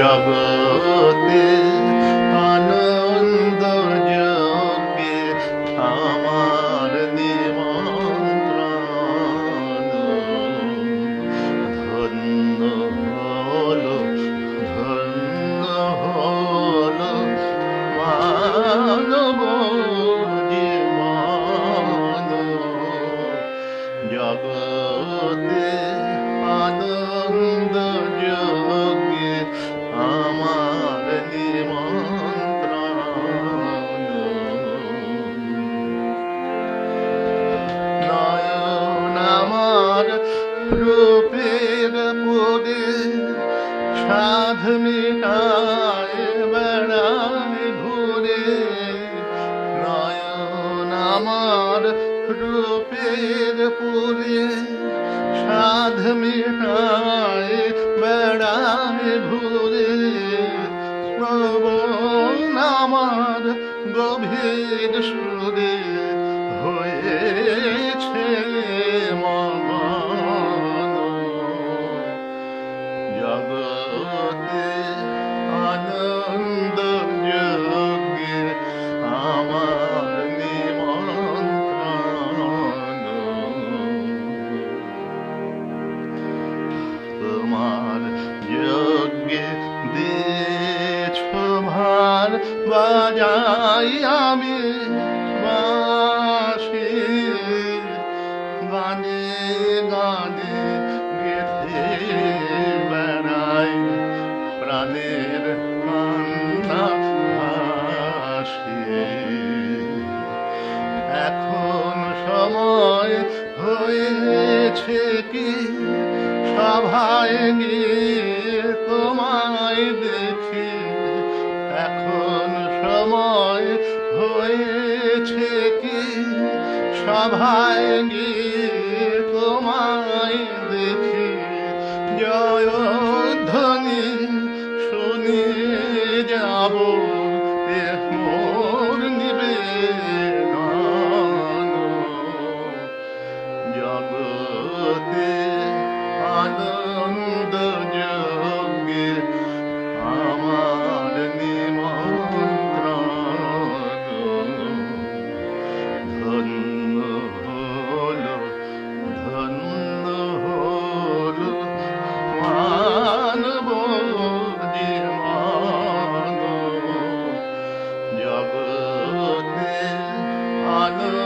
জগতে আনন্দ যজ্ঞে আমার নিমন্ত্রণ। ধন্য হলো ধন্য হলো মানব জীবন। জগতে আনন্দ যোগে আমার নয়ন আমার রূপের পদে সাধ মিটায় বেড়ায় ঘুরে নয়ন আমার রূপের পুরে, সাধ মিটায় ঘুরে শ্রবণ আমার গভীর সুরে। বাজাই আমি বাসি গানে গানে গেথে বেড়াই প্রাণের কান্না এখন সময় হয়েছে কি? সভায় গিয়ে তোমায় এখন সময় হয়েছে কি? সভায় গিয়ে Hallelujah.